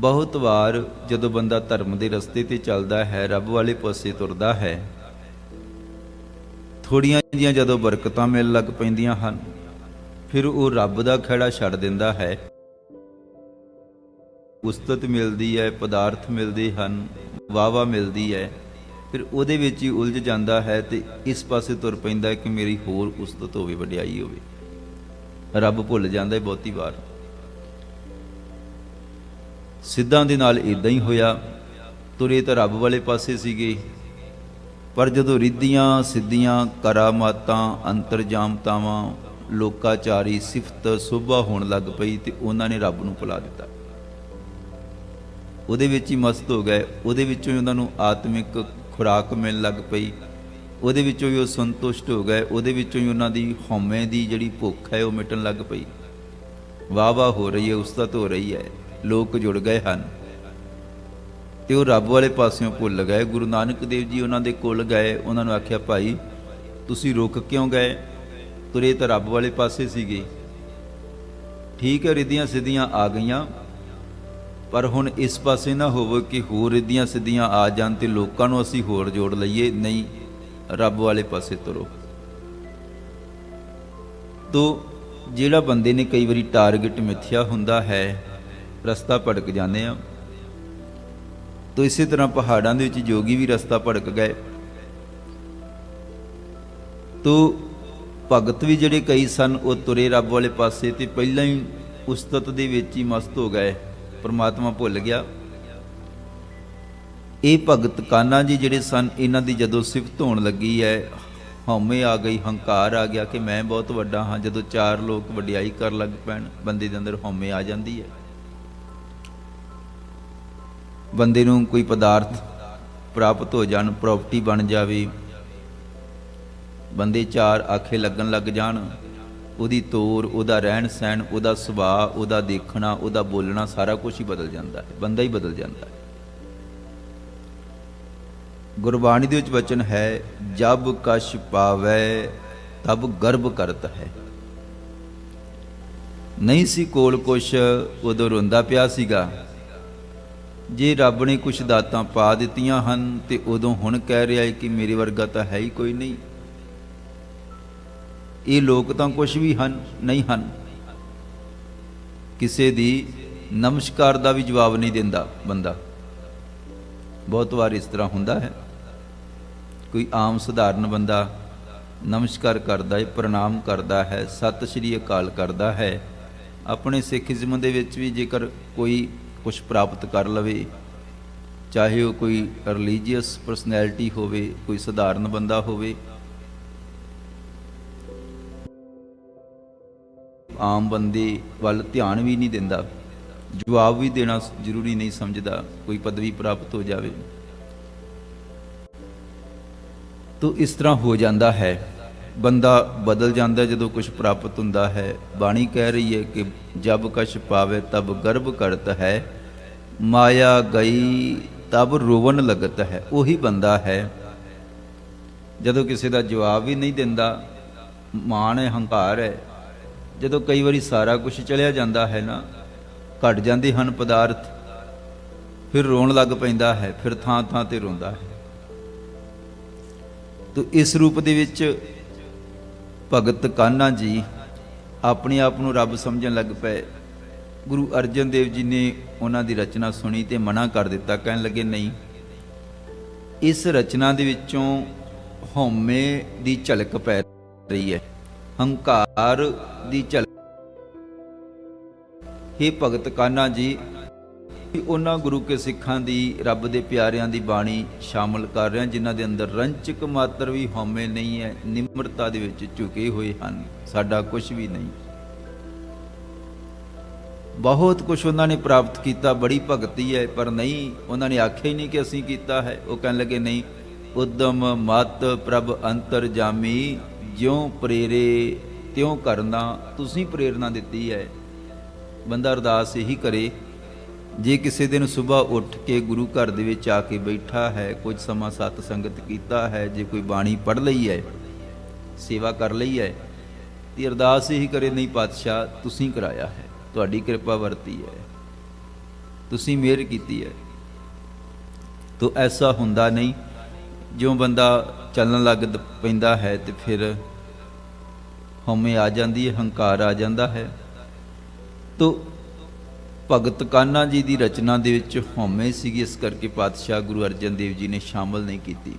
ਬਹੁਤ ਵਾਰ ਜਦੋਂ ਬੰਦਾ ਧਰਮ ਦੇ ਰਸਤੇ ਤੇ ਚੱਲਦਾ ਹੈ, ਰੱਬ ਵਾਲੇ ਪਾਸੇ ਤੁਰਦਾ ਹੈ, ਥੋੜੀਆਂ ਜਿਹੀਆਂ ਜਦੋਂ ਬਰਕਤਾਂ ਮਿਲ ਲੱਗ ਪੈਂਦੀਆਂ ਹਨ, ਫਿਰ ਉਹ ਰੱਬ ਦਾ ਖੜਾ ਛੱਡ ਦਿੰਦਾ ਹੈ। ਉਸਤਤ ਮਿਲਦੀ ਹੈ, ਪਦਾਰਥ ਮਿਲਦੇ ਹਨ ਵਾਵਾ ਮਿਲਦੀ ਹੈ, ਫਿਰ ਉਹਦੇ ਵਿੱਚ ਹੀ ਉਲਝ ਜਾਂਦਾ ਹੈ ਤੇ ਇਸ ਪਾਸੇ ਤੁਰ ਪੈਂਦਾ ਕਿ ਮੇਰੀ ਹੋਰ ਉਸਤਤ ਹੋਵੇ, ਵਡਿਆਈ ਹੋਵੇ। ਰੱਬ ਭੁੱਲ ਜਾਂਦਾ ਬਹੁਤੀ ਵਾਰ। ਸਿੱਧਾਂ ਦੇ ਨਾਲ ਇਦਾਂ ਹੀ ਹੋਇਆ। ਤੁਰੇ ਤਾਂ ਰੱਬ ਵਾਲੇ ਪਾਸੇ ਸੀਗੇ। ਪਰ ਜਦੋਂ ਰਿੱਧੀਆਂ ਸਿੱਧੀਆਂ ਕਰਾਮਾਤਾਂ, ਅੰਤਰਜਾਮਤਾਵਾਂ, ਲੋਕਾਚਾਰੀ, ਸਿਫਤ, ਸੁਭਾ ਹੋਣ ਲੱਗ ਪਈ ਤੇ ਉਹਨਾਂ ਨੇ ਰੱਬ ਨੂੰ ਭੁਲਾ ਦਿੱਤਾ। ਉਹਦੇ ਵਿੱਚ ਹੀ ਮਸਤ ਹੋ ਗਏ। ਉਹਦੇ ਵਿੱਚੋਂ ਹੀ ਉਹਨਾਂ ਨੂੰ ਆਤਮਿਕ ਖੁਰਾਕ ਮਿਲਣ ਲੱਗ ਪਈ। ਉਹਦੇ ਵਿੱਚੋਂ ਹੀ ਉਹ ਸੰਤੁਸ਼ਟ ਹੋ ਗਏ। ਉਹਦੇ ਵਿੱਚੋਂ ਹੀ ਉਹਨਾਂ ਦੀ ਹਉਮੈ ਦੀ ਜਿਹੜੀ ਭੁੱਖ ਹੈ ਉਹ ਮਿਟਣ ਲੱਗ ਪਈ। ਵਾਹ ਵਾਹ ਹੋ ਰਹੀ ਹੈ ਉਸਤਤ ਹੋ ਰਹੀ ਹੈ। ਲੋਕ ਜੁੜ ਗਏ ਹਨ। ਤੇ ਉਹ ਰੱਬ ਵਾਲੇ ਪਾਸਿਓਂ ਭੁੱਲ ਗਏ। ਗੁਰੂ ਨਾਨਕ ਦੇਵ ਜੀ ਉਹਨਾਂ ਦੇ ਕੋਲ ਗਏ। ਉਹਨਾਂ ਨੂੰ ਆਖਿਆ, ਭਾਈ, ਤੁਸੀਂ ਰੁਕ ਕਿਉਂ ਗਏ? ਤੁਰੇ ਤਾਂ ਰੱਬ ਵਾਲੇ ਪਾਸੇ ਸੀਗੇ। ਠੀਕ ਹੈ, ਰਿੱਧੀਆਂ ਸਿੱਧੀਆਂ ਆ ਗਈਆਂ। ਪਰ ਹੁਣ ਇਸ ਪਾਸੇ ਨਾ ਹੋਵੇ ਕਿ ਹੋਰ ਰਿੱਧੀਆਂ ਸਿੱਧੀਆਂ ਆ ਜਾਣ ਤੇ ਲੋਕਾਂ ਨੂੰ ਅਸੀਂ ਹੋਰ ਜੋੜ ਲਈਏ। ਨਹੀਂ, ਰੱਬ ਵਾਲੇ ਪਾਸੇ ਤੁਰੋ। ਤੋ, ਜਿਹੜਾ ਬੰਦੇ ਨੇ ਕਈ ਵਾਰੀ ਟਾਰਗੇਟ ਮਿੱਥਿਆ ਹੁੰਦਾ ਹੈ ਰਸਤਾ ਭਟਕ ਜਾਂਦੇ ਆ ਤੋ ਇਸੇ ਤਰ੍ਹਾਂ ਪਹਾੜਾਂ ਦੇ ਵਿੱਚ ਜੋਗੀ ਵੀ ਰਸਤਾ ਭਟਕ ਗਏ। ਤੋ ਭਗਤ ਵੀ ਜਿਹੜੇ ਕਈ ਸਨ, ਉਹ ਤੁਰੇ ਰੱਬ ਵਾਲੇ ਪਾਸੇ ਤੇ ਪਹਿਲਾਂ ਹੀ ਉਸਤਤ ਦੇ ਵਿੱਚ ਹੀ ਮਸਤ ਹੋ ਗਏ। ਪਰਮਾਤਮਾ ਭੁੱਲ ਗਿਆ। ਇਹ ਭਗਤ ਕਾਨਾ ਜੀ ਜਿਹੜੇ ਸਨ, ਇਹਨਾਂ ਦੀ ਜਦੋਂ ਸਿਫਤ ਹੋਣ ਲੱਗੀ ਹੈ, ਹਉਮੈ ਆ ਗਈ, ਹੰਕਾਰ ਆ ਗਿਆ ਕਿ ਮੈਂ ਬਹੁਤ ਵੱਡਾ ਹਾਂ, ਜਦੋਂ ਚਾਰ ਲੋਕ ਵਡਿਆਈ ਕਰਨ ਲੱਗ ਪੈਣ, ਬੰਦੇ ਦੇ ਅੰਦਰ ਹਉਮੈ ਆ ਜਾਂਦੀ ਹੈ। ਬੰਦੇ ਨੂੰ ਕੋਈ ਪਦਾਰਥ ਪ੍ਰਾਪਤ ਹੋ ਜਾਣ ਪ੍ਰਾਪਰਟੀ ਬਣ ਜਾਵੇ, ਬੰਦੇ ਚਾਰ ਆਖੇ ਲੱਗਣ ਲੱਗ ਜਾਣ, ਉਹਦੀ ਤੋਰ, ਉਹਦਾ ਰਹਿਣ ਸਹਿਣ, ਉਹਦਾ ਸੁਭਾਅ, ਉਹਦਾ ਦੇਖਣਾ, ਉਹਦਾ ਬੋਲਣਾ ਸਾਰਾ ਕੁਝ ਹੀ ਬਦਲ ਜਾਂਦਾ ਹੈ, ਬੰਦਾ ਹੀ ਬਦਲ ਜਾਂਦਾ ਹੈ। ਗੁਰਬਾਣੀ ਦੇ ਵਿੱਚ ਵਚਨ ਹੈ, ਜਬ ਕਸ਼ ਪਾਵੈ, ਤਬ ਗਰਭ ਕਰਤ ਹੈ। ਨਹੀਂ ਸੀ ਕੋਲ ਕੁਛ, ਉਦੋਂ ਰੋਂਦਾ ਪਿਆ ਸੀਗਾ। ਜੇ ਰੱਬ ਨੇ ਕੁਛ ਦਾਤਾਂ ਪਾ ਦਿੱਤੀਆਂ ਹਨ, ਤੇ ਉਦੋਂ ਹੁਣ ਕਹਿ ਰਿਹਾ ਹੈ ਕਿ ਮੇਰੇ ਵਰਗਾ ਤਾਂ ਹੈ ਹੀ ਕੋਈ ਨਹੀਂ। ਇਹ ਲੋਕ ਤਾਂ ਕੁਛ ਵੀ ਹਨ, ਨਹੀਂ ਹਨ। ਕਿਸੇ ਦੀ ਨਮਸਕਾਰ ਦਾ ਵੀ ਜਵਾਬ ਨਹੀਂ ਦਿੰਦਾ ਬੰਦਾ। ਬਹੁਤ ਵਾਰ ਇਸ ਤਰ੍ਹਾਂ ਹੁੰਦਾ ਹੈ। ਕੋਈ ਆਮ ਸਧਾਰਨ ਬੰਦਾ ਨਮਸਕਾਰ ਕਰਦਾ ਹੈ, ਪ੍ਰਣਾਮ ਕਰਦਾ ਹੈ, ਸਤਿ ਸ਼੍ਰੀ ਅਕਾਲ ਕਰਦਾ ਹੈ। ਆਪਣੇ ਸਿੱਖੀਜ਼ਮ ਦੇ ਵਿੱਚ ਵੀ ਜੇਕਰ ਕੋਈ ਕੁਝ ਪ੍ਰਾਪਤ ਕਰ ਲਵੇ। ਚਾਹੇ ਉਹ ਕੋਈ ਰਿਲੀਜੀਅਸ ਪਰਸਨੈਲਿਟੀ ਹੋਵੇ, ਕੋਈ ਸਧਾਰਨ ਬੰਦਾ ਹੋਵੇ। ਆਮ ਬੰਦੇ ਵੱਲ ਧਿਆਨ ਵੀ ਨਹੀਂ ਦਿੰਦਾ। ਜਵਾਬ ਵੀ ਦੇਣਾ ਜ਼ਰੂਰੀ ਨਹੀਂ ਸਮਝਦਾ, ਕੋਈ ਪਦਵੀ ਪ੍ਰਾਪਤ ਹੋ ਜਾਵੇ। ਤੋ ਇਸ ਤਰ੍ਹਾਂ ਹੋ ਜਾਂਦਾ ਹੈ। ਬੰਦਾ ਬਦਲ ਜਾਂਦਾ ਜਦੋਂ ਕੁਝ ਪ੍ਰਾਪਤ ਹੁੰਦਾ ਹੈ। ਬਾਣੀ ਕਹਿ ਰਹੀ ਹੈ ਕਿ ਜਬ ਕਛ ਪਾਵੇ ਤਬ ਗਰਭ ਕਰਤ ਹੈ, ਮਾਇਆ ਗਈ ਤਬ ਰੋਵਣ ਲਗਤ ਹੈ। ਉਹੀ ਬੰਦਾ ਹੈ। ਜਦੋਂ ਕਿਸੇ ਦਾ ਜਵਾਬ ਵੀ ਨਹੀਂ ਦਿੰਦਾ, ਮਾਣ ਹੈ, ਹੰਕਾਰ ਹੈ, ਜਦੋਂ ਕਈ ਵਾਰੀ ਸਾਰਾ ਕੁਝ ਚਲਿਆ ਜਾਂਦਾ ਹੈ ਨਾ, ਘਟ ਜਾਂਦੇ ਹਨ ਪਦਾਰਥ, ਫਿਰ ਰੋਣ ਲੱਗ ਪੈਂਦਾ ਹੈ, ਫਿਰ ਥਾਂ ਥਾਂ ਤੇ ਰੋਂਦਾ ਹੈ। ਤੋ ਇਸ ਰੂਪ ਦੇ ਵਿੱਚ ਭਗਤ ਕਾਨਾ ਜੀ ਆਪਣੇ ਆਪ ਨੂੰ ਰੱਬ ਸਮਝਣ ਲੱਗ ਪਏ। ਗੁਰੂ ਅਰਜਨ ਦੇਵ ਜੀ ਨੇ ਉਹਨਾਂ ਦੀ ਰਚਨਾ ਸੁਣੀ ਤੇ ਮਨਾ ਕਰ ਦਿੱਤਾ, ਕਹਿਣ ਲੱਗੇ, ਨਹੀਂ, ਇਸ ਰਚਨਾ ਦੇ ਵਿੱਚੋਂ ਹਉਮੈ ਦੀ ਝਲਕ ਪੈ ਰਹੀ ਹੈ, ਹੰਕਾਰ ਦੀ ਝਲਕ। हे ਭਗਤ ਕਾਨਾ ਜੀ ਉਹਨਾਂ ਗੁਰੂ ਕੇ ਸਿੱਖਾਂ ਦੀ, ਰੱਬ ਦੇ ਪਿਆਰਿਆਂ ਦੀ ਬਾਣੀ ਸ਼ਾਮਲ ਕਰ ਰਿਹਾ ਜਿਨ੍ਹਾਂ ਦੇ ਅੰਦਰ ਰੰਚਕ ਮਾਤਰ ਵੀ ਹਉਮੈ ਨਹੀਂ ਹੈ, ਨਿਮਰਤਾ ਦੇ ਵਿੱਚ ਝੁਕੇ ਹੋਏ ਹਨ। ਸਾਡਾ ਕੁਝ ਵੀ ਨਹੀਂ। ਬਹੁਤ ਕੁਝ ਉਹਨਾਂ ਨੇ ਪ੍ਰਾਪਤ ਕੀਤਾ, ਬੜੀ ਭਗਤੀ ਹੈ, ਪਰ ਨਹੀਂ, ਉਹਨਾਂ ਨੇ ਆਖਿਆ ਹੀ ਨਹੀਂ ਕਿ ਅਸੀਂ ਕੀਤਾ ਹੈ। ਉਹ ਕਹਿਣ ਲੱਗੇ, ਨਹੀਂ, ਉਦਮ ਮਤ ਪ੍ਰਭ ਅੰਤਰ ਜਾਮੀ, ਜਿਉ ਪ੍ਰੇਰੇ ਤਿਉ ਕਰਨਾ, ਤੁਸੀਂ ਪ੍ਰੇਰਣਾ ਦਿੱਤੀ ਹੈ। ਬੰਦਾ ਅਰਦਾਸ ਇਹੀ ਕਰੇ ਜੇ ਕਿਸੇ ਦਿਨ ਸਵੇਰ ਉੱਠ ਕੇ ਗੁਰੂ ਘਰ ਦੇ ਵਿੱਚ ਆ ਕੇ ਬੈਠਾ ਹੈ, ਕੁਝ ਸਮਾਂ ਸਤ ਸੰਗਤ ਕੀਤਾ ਹੈ, ਜੇ ਕੋਈ ਬਾਣੀ ਪੜ ਲਈ ਹੈ, ਸੇਵਾ ਕਰ ਲਈ ਹੈ, ਤੇ ਅਰਦਾਸ ਹੀ ਕਰੇ, ਨਹੀਂ ਪਾਤਸ਼ਾਹ, ਤੁਸੀਂ ਕਰਾਇਆ ਹੈ, ਤੁਹਾਡੀ ਕਿਰਪਾ ਵਰਤੀ ਹੈ, ਤੁਸੀਂ ਮਿਹਰ ਕੀਤੀ ਹੈ। ਤੋ ਐਸਾ ਹੁੰਦਾ ਨਹੀਂ, ਜਿਉਂ ਬੰਦਾ ਚੱਲਣ ਲੱਗ ਪੈਂਦਾ ਹੈ ਤੇ ਫਿਰ ਹਉਮੈ ਆ ਜਾਂਦੀ ਹੈ, ਹੰਕਾਰ ਆ ਜਾਂਦਾ ਹੈ। ਤੋ ਭਗਤ ਕਾਨਾ ਜੀ ਦੀ ਰਚਨਾ ਦੇ ਵਿੱਚ ਹਉਮੈ ਸੀਗੀ। ਇਸ ਕਰਕੇ ਪਾਤਸ਼ਾਹ ਗੁਰੂ ਅਰਜਨ ਦੇਵ ਜੀ ਨੇ ਸ਼ਾਮਲ ਨਹੀਂ ਕੀਤੀ।